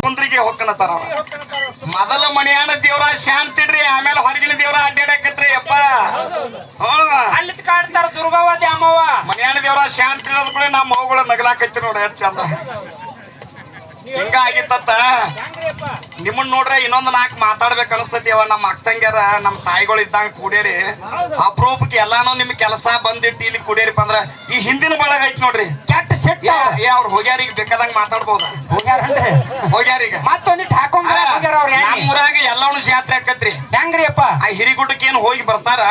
ಕುಂದ್ರಿಗೆ ಹೊಕ್ಕಣತಾರ ಮೊದಲ ಮನೆಯಾನ ದೇವ್ರ ರೀ ಆಮೇಲೆ ಹೊರಗಿನ ದೇವ್ರ ಅಡ್ಡಾಡಕತ್ರಿ ಅಪ್ಪ. ಅಲ್ಲಿ ಕಾಡ್ತಾರ ದುರ್ಗವ್ವ ದ್ಯಾಮವ್ವ ಮನೆಯಾನ ದೇವ್ರ ಶಾಂತಿ ಇಡೋದ್ ಕೂಡ ನಮ್ಮ ಮಗುಗಳ ನಗಲಾಕೈತಿ ನೋಡಿ ಎಷ್ಟು ಚಂದ. ಹಿಂಗ ಆಗಿತ್ತ ನಿಮ್ಮನ್ ನೋಡ್ರೆ ಇನ್ನೊಂದ್ ನಾಲ್ಕು ಮಾತಾಡ್ಬೇಕು ಅನಸ್ತತಿ ಅವ ನಮ್ಮ ಅಕ್ಕಂಗ್ಯಾರ ನಮ್ಮ ತಾಯಿಗಳು ಇದ್ದಂಗ ಕೂಡ್ಯಾರಿ ಅಪ್ರೂಪಕ್ಕೆ ಎಲ್ಲಾನು ನಿಮ್ ಕೆಲಸ ಬಂದಿಟ್ಟು ಇಲ್ಲಿ ಕೂಡ್ಯಾರಿಪ್ಪ ಅಂದ್ರ ಈ ಹಿಂದಿನ ಬಳಗ ಐತಿ ನೋಡ್ರಿ. ಕೆಟ್ಟ ಸೆಟ್ ಏ ಏ ಅವ್ರ ಹೋಗ್ಯಾರಿಗೆ ಬೇಕಾದಂಗ ಮಾತಾಡ್ಬೋದ? ಹೋಗ್ಯಾರ ಹೋಗ್ಯಾರೀಗ ಮತ್ತೊಂದಿಟ್ಟು ಹಾಕೊಂಡ್ ಹೋಗ್ಯಾರ ಎಲ್ಲವನು ಜಾತ್ರೆ ಆಕತ್ರಿ. ಹೆಂಗ್ರಿಯಪ್ಪ? ಆ ಹಿರಿಗುಡ್ಡಕ್ಕೆ ಏನ್ ಹೋಗಿ ಬರ್ತಾರ.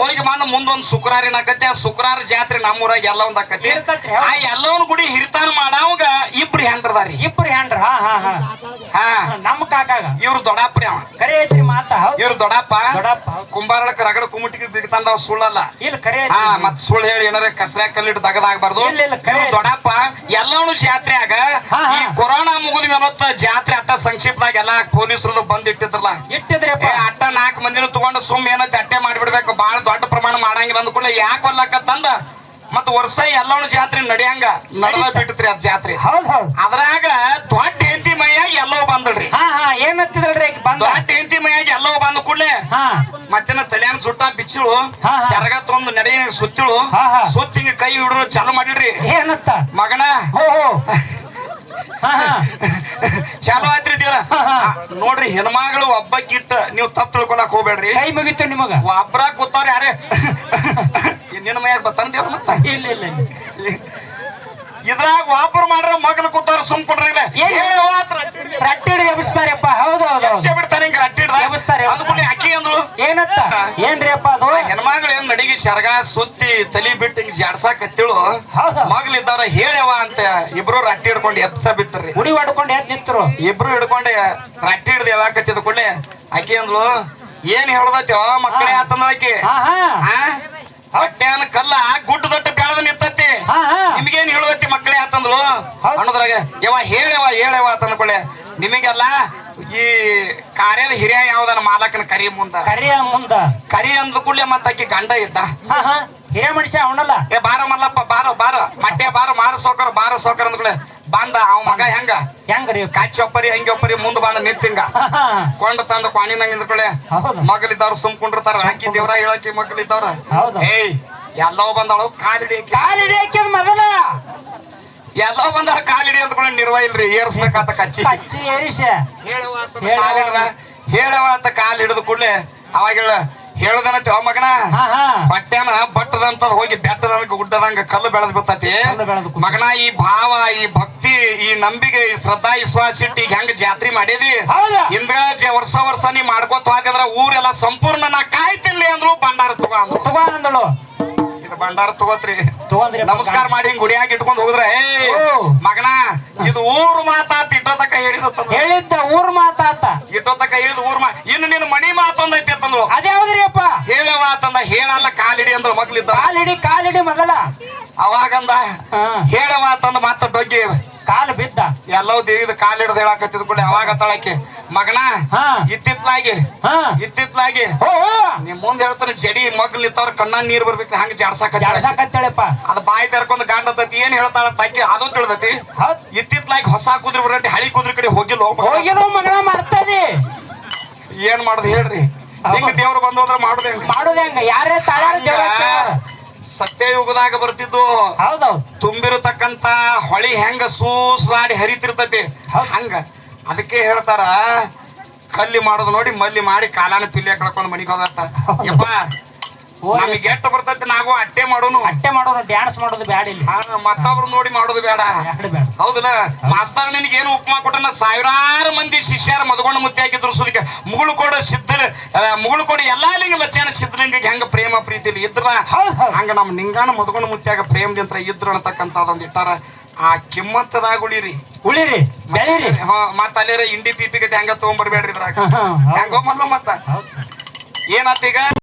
ಹೋಗಿ ಬಂದ ಮುಂದೊಂದ್ ಶುಕ್ರಾರಿನ ಆಕತಿ ಆ ಶುಕ್ರಾರ ಜಾತ್ರೆ ನಮ್ಮೂರಾಗ ಎಲ್ಲ ಒಂದ್ ಆಕತಿ ಆ ಎಲ್ಲವನ್ ಗುಡಿ ಹಿರಿತಾನ ಮಾಡಾವಾಗ ಇಬ್ರು ಹೆಂಡ್ರದಾರಿ. ಇಬ್ರು ಹೆಂಡ್ರ ಹಾ ಹಾ ಹಾ. ಹಾ. ನಮ್ಮ ಕಾಕಾಗ. ಇವ್ರು ದೊಡ್ಡಪ್ಪ ಅವ. ಕರೆ ಐತ್ರಿ ಮಾತ ಇವ್ರು ದೊಡ್ಡಪ್ಪ. ದೊಡ್ಡಪ್ಪ. ಕುಂಬಾರಳಕ ರಗಡ ಕುಮಟಿಗೆ ಬಿಡ್ತಾನ ಸುಳ್ಳಲ್ಲ. ಇಲ್ಲ ಕರೆ ಹಾ ಮತ್ ಸುಳ್ಳು ಹೇಳಿ ಏನಾರ ಕಸರ ಕಲ್ಲಿಟ್ಟು ತಗದಾಗಬಾರ್ದು. ದೊಡ್ಡಪ್ಪ ಎಲ್ಲವನು ಜಾತ್ರೆಯಾಗ ಹಾ. ಈ ಕೊರೋನಾ ಮುಗಿದ ಮೇಲೆ ಜಾತ್ರೆ ಅಟ್ಟ ಸಂಕ್ಷಿಪ್ತದಾಗ ಎಲ್ಲಾ ಪೊಲೀಸರು ಬಂದ್ ಇಟ್ಟಿದ್ರಲ್ಲ ಇಟ್ಟಿದ್ರೆ ಅಟ್ಟ ನಾಲ್ಕು ಮಂದಿನ ತಗೊಂಡು ಸುಮ್ ಏನ ಅಟ್ಟೆ ಮಾಡಿಬಿಡ್ಬೇಕು. ಬಾಳ ದೊಡ್ಡ ಪ್ರಮಾಣ ಮಾಡಂಗಿಲ್ಲ ಯಾಕ ಯಾಕೆ ತಂದ ಮತ್ತ ವರ್ಷ ಎಲ್ಲವೂ ಜಾತ್ರೆ ನಡಿಯಂಗ. ನಡೆದ ಬಿಟ್ಟತ್ರಿ ಅದ್ ಜಾತ್ರೆ. ಅದ್ರಾಗ ದೊಡ್ಡ ಹೆಂತಿ ಮೈಯಾಗ ಎಲ್ಲೋ ಬಂದಳ್ರಿ ಏನತ್ತಿದ್ರಿ ಬಂದ? ದೊಡ್ಡ ಹೆಂಡತಿ ಮೈಯಾಗ ಎಲ್ಲೋ ಬಂದ ಕೂಡ್ಲೆ ಮತ್ತಿನ ತಲೆಯನ್ ಸುಟ್ಟ ಬಿಚ್ಚಳು ಸರಗ ತೊಂದು ನಡೆಯ ಸುತ್ತಿಳು ಹಾ, ಹಾ. ಸುತ್ತಿ ಹಿಂಗ ಕೈ ಹಿಡಿದ್ರು ಚಾಲು ಮಾಡಿಡ್ರಿ. ಏನತ್ತ? ಮಗನ? ಚಾಲು ಆಯ್ತ್ರಿ ದೇವ್ರ. ನೋಡ್ರಿ ಹೆಣ್ಮಗಳು ಒಬ್ಬಕ್ಕಿಟ್ಟ ನೀವು ತಪ್ಪು ತಿಳ್ಕೊಳಕ್ ಹೋಗ್ಬೇಡ್ರಿ. ಕೈ ಮುಗಿತು ನಿಮಗ. ಒಬ್ರ ಕೂತವ್ರ ಯಾರೇ? ನಿನ್ನ ಮೈಯಾಗ ಬತ್ತಾನ ದೇವ್ರ ಮತ್ತ? ಇಲ್ಲ ಇಲ್ಲ. ಇದ್ರಾಗ ವಾಪರ್ ಮಾಡ್ರ ಮಗನ ಕೂತಾರ ಸುಮ್ ಕೊಡ್ರಿ ಏನ್? ರಟ್ಟಿ ಹಿಡಿದು. ಎಬ್ಬಿಸ್ತಾರಪ್ಪ? ಹೌದು ಹೌದು. ಬಿಡ್ತಾನೆ ಹಿಂಗ ಎಬ್ಬಿಸ್ತಾರೆ. ಅಂದ್ಬಿಟ್ಟು ಅಕ್ಕಿ ಅಂದ್ರು? ಏನತ್ತ? ಏನ್ರಿ ಅಪ್ಪ ಅದು? ಹೆಣ್ಮಗಳು ಏನ್ ನಡಿಗೆ ಶರ್ಗ ಸುತ್ತಿ ತಲಿ ಬಿಟ್ಟು ಹಿಂಗ್ ಜಾಡ್ಸಾಕತ್ತಿಳು? ಹತ್ತಿಳು ಮಗಳಿದ್ದಾರ ಹೇಳ್ಯವ ಅಂತ ಇಬ್ರು ರಟ್ಟಿ ಹಿಡ್ಕೊಂಡು ಎತ್ತ ಬಿಟ್ರಿ. ಉಡಿ ಹೊಡ್ಕೊಂಡು ಎದ್ ನಿಂತರು. ಇಬ್ರು ಹಿಡ್ಕೊಂಡು ರಟ್ಟಿ ಹಿಡ್ದು ಯಾವಾಕತ್ತಿದ ಕೂಡಲೇ ಅಕ್ಕಿ ಅಂದ್ಲು ಏನ್ ಹೇಳದೈತಿ ಮಕ್ಕಳೇ? ಆತಂದ್ರ ಆಕಿ ಹಾ ಹಾ ಹೊಟ್ಟೆನ ಕಲ್ಲ ಗುಡ್ಡ ದೊಡ್ಡ ಬೆಳೆದ ನಿಂತತಿ ಹಾ ಹಾ ನಿಮ್ಗೇನ್ ಹೇಳುವತ್ತಿ ಮಕ್ಕಳೇ ಆತಂದ್ಲು ಹೌದ್. ಅನ್ನೋದ್ರಾಗ ಯವ ಹೇಳವ ಹೇಳವ ಅಂತಂದ್ಕೊಳ್ಳೆ ನಿಮಗೆಲ್ಲ ಈ ಕಾರ್ಯದ ಹಿರಿಯ ಯಾವ್ದನ ಮಾಲಕನ ಕರಿ ಮುಂದ? ಕರಿಯ ಮುಂದ. ಕರಿ ಅಂದ ಕೂಡಲೇ ಮತ್ತ ಆಕಿ ಗಂಡ ಇದ್ದ. ಹಿರಿಯ ಮನುಷ್ಯ ಅವನಲ್ಲ. ಏ ಬಾರ ಮಲ್ಲಪ್ಪ ಬಾರೋ ಬಾರ. ಮಟ್ಟೆ ಬಾರ ಮಾರ ಸೋಕರ್ ಬಾರ ಸೋಕರ್ ಅಂದ್ಕೊಳ್ಳೆ ಬಂದ. ಅವ ಮಗ ಹೆಂಗ? ಹೆಂಗ್ರಿ ಕಾಚಿ ಒಪ್ಪರಿ ಹಂಗೆ ಒಪ್ಪರಿ ಮುಂದ್ ಬಂದ ನಿಂತಿಂಗ. ಕೊಂಡ ತಂದ ಕ್ವಾಣಿನಂಗ ನಿಂತ್ಕೊಳ್ಳೆ ಹೌದು. ಸುಮ್ ಕುಂಡಿರ್ತಾರ. ಹಾಕಿ ದೇವ್ರ ಹೇಳಕಿ ಮಗಳಿದ್ದವ್ರ. ಹೌದು. ಏಯ್ ಎಲ್ಲೋ ಬಂದಳು ಕಾಲಿಡಿ. ಕಾಲಿಡಿ ಮೊದಲ ಎಲ್ಲೋ ಬಂದ ಕಾಲಿಡಿ ಕೂಡ ನಿರ್ವ ಇಲ್ರಿ ಏರ್ಸ್ಬೇಕಾತ ಕಚ್ಚಿ. ಕಚ್ಚಿ ಏರಿಸ ಹೇಳುವ ಅಂತ ಹೇಳುವ. ಕಾಲ್ ಹಿಡ್ದ ಹೇಳುವ ಅಂತ ಕಾಲ್ ಹಿಡಿದು ಕೂಡ್ಲೆ ಅವಾಗ ಹೇಳ ಹೇಳುದನತಿ ಅವ ಮಗನ? ಬಟ್ಟೆನ ಬಟ್ಟದಂತ ಹೋಗಿ ಬೆಟ್ಟದಂಗ ಗುಡ್ಡದಂಗ ಕಲ್ಲು ಬೆಳೆದ್ ಬಿತ್ತತಿ. ಮಗನ ಈ ಭಾವ ಈ ಭಕ್ತಿ ಈ ನಂಬಿಕೆ ಈ ಶ್ರದ್ಧಾ ವಿಶ್ವಾಸ ಇಟ್ಟು ಈಗ ಹೆಂಗ ಜಾತ್ರೆ ಮಾಡಿದಿ? ಜ- ವರ್ಷ ವರ್ಷ ನೀ ಮಾಡ್ಕೋತ ಹಾಕಿದ್ರ ಊರೆಲ್ಲ ಸಂಪೂರ್ಣ ನಾ ಕಾಯ್ತಿರ್ಲಿ ಅಂದ್ರು ಭಂಡಾರ ತಗೋ ಅಂದ್ರು ತಗೋ ಅಂದಳು ಇದು ಭಂಡಾರ ತಗೋತ್ರಿ. ತಗೊಂಡ್ರಿ ನಮಸ್ಕಾರ ಮಾಡಿ ಹಿಂಗ್ ಗುಡಿಯಾಗಿ ಇಟ್ಕೊಂಡು ಹೋದ್ರ ಏ. ಮಗನ ಇದು ಊರ್ ಮಾತಾತ್ ಇಟ್ಟೋತಕ ಹೇಳಿದ ಹೇಳಿದ್ದ ಊರ್ ಮಾತಾತ ಇಟ್ಟೋತಕ ಹೇಳಿದ ಊರ್ ಮಾ ಇನ್ನು ನಿನ್ನ ಮಣಿ ಮಾತೊಂದೈತಿ ಅಂತಂದ್ರು ಅದ್ಯಾವ್ದ್ರಿ ಅಪ್ಪ. ಹೇಳವ ಅಂತಂದ ಹೇಳಲ್ಲ ಕಾಲಿಡಿ ಅಂದ್ರು ಮಗ್ಲಿದ್ದ. ಕಾಲಿಡಿ ಕಾಲಿಡಿ ಮೊದಲ ಅವಾಗಂದ ಹೇಳವ ಅಂತಂದ ಮಾತ ಡೊಗ್ಗಿ. ಕಾಲು ಬಿದ್ದ. ಎಲ್ಲವೂ ದೇವಿದ ಕಾಲಿಡ್ದು ಹೇಳಕತ್ತಿದ್ ಕೂಡ ಅವಾಗ ತಳಕ್ಕೆ. ಮಗನ ಹಾ. ಇತ್ತಿತ್ಲಾಗಿ ಹಾ. ಇತ್ತಿತ್ಲಾಗಿ. ನಿಮ್ ಮುಂದೆ ಹೇಳ್ತಾರೆ ಜಡಿ ಮಗ್ಲ್ ನಿಂತವ್ರ ಕಣ್ಣ ನೀರ್ ಬರ್ಬೇಕು ಹಂಗ ಜಾಡ್ಸಾಕ ಜಾಡ್ಸಾಕತ್ತೇಳಪ್ಪ. ಅದ್ ಬಾಯಿ ತೆರ್ಕೊಂಡ್ ಗಾಂಡತತಿ ಏನ್ ಹೇಳ್ತಾಳ ತಕ್ಕಿ ಅದು ತಿಳಿದತಿ. ಇತ್ತಿತ್ತಲಾಗಿ ಇತ್ತಿತ್ಲಾಗಿ ಹೊಸ ಕುದುರೆ ಬರಟ್ಟಿ ಹಳಿ ಕುದುರೆ ಕಡೆ ಹೋಗಿಲ್ಲ ಹೋಗಿಲ್ಲ ಮಗನ ಮಾಡ್ತದಿ ಏನ್ ಮಾಡುದು ಹೇಳ್ರಿ? ಹಿಂಗ ದೇವ್ರು ಬಂದು ಹೋದ್ರ ಮಾಡುದ ಮಾಡುದ ಹೆಂಗ? ಯಾರೇ ಸತ್ಯಯುಗದಾಗ ಬರ್ತಿದ್ದು. ತುಂಬಿರತಕ್ಕಂತ ಹೊಳಿ ಹೆಂಗ ಸೂಸ್ಲಾಡಿ ಹರಿತಿರ್ತತಿ. ಹಂಗ. ಅದಕ್ಕೆ ಹೇಳ್ತಾರ ಕಲ್ಲಿ ಮಾಡೋದು ನೋಡಿ ಮಲ್ಲಿ ಮಾಡಿ ಕಾಲಾನ ಪಿಲ್ಲೆ ಕಳ್ಕೊಂಡು ಮನಿಗೆ ಹೋಗತ್ತ ಯಪ್ಪ ನಮಗೆ ಎಷ್ಟು ಬರ್ತೈತಿ ನಾವು ಅಟ್ಟೆ ಮಾಡೋನು. ಅಟ್ಟೆ ಮಾಡೋನು ಡ್ಯಾನ್ಸ್ ಮಾಡೋದು ಬ್ಯಾಡ ಇಲ್ಲಿ. ಮತ್ತೊಬ್ರು ನೋಡಿ ಮಾಡೋದು ಬೇಡ ಹೌದಲ್ಲ? ಮಾಸ್ತರ್ ನಿನಗೆ ಏನು ಉಪಮಾ ಕೊಟ್ಟನ? ಸಾವಿರಾರು ಮಂದಿ ಶಿಷ್ಯರ ಮದಗೊಂಡು ಮುತ್ತೆ ಹಾಕಿದ್ರು ಸುಲಿಕೆ ಮುಗುಳು ಕೊಡ ಸಿದ್ಧ ಮುಗುಳು ಕೊಡ ಎಲ್ಲಾ ಲಿಂಗ ಲಕ್ಷಣ ಸಿದ್ಧಲಿಂಗಕ್ಕೆ ಹೆಂಗ ಪ್ರೇಮ ಪ್ರೀತಿಲಿ ಇದ್ರ. ಹಂಗ ನಮ್ಮ ನಿಂಗಾನ ಮದಗೊಂಡು ಮುತ್ಯಾಗ ಪ್ರೇಮದಿಂತ್ರ ಇದ್ರ ಅಂತಕ್ಕಂಥದ್ದೊಂದು ಇಟ್ಟಾರ. ಆ ಕಿಮ್ಮತ್ತದಾಗ ಉಳಿರಿ ಬೆಳೀರಿ. ಹಾ ಮತ್ತ ಅಲ್ಲಿರ ಇಂಡಿ ಪೀಪಿ ಗತಿ ಹೆಂಗ ತಗೊಂಡ್ಬರ್ಬೇಡ್ರಿ ಇದ್ರಾಗ. ಹಾ, ಹಾ. ಹೆಂಗೋ ಮೊದ್ಲು ಮತ್ತ. ಏನತ್ತೀಗ ಈಗ?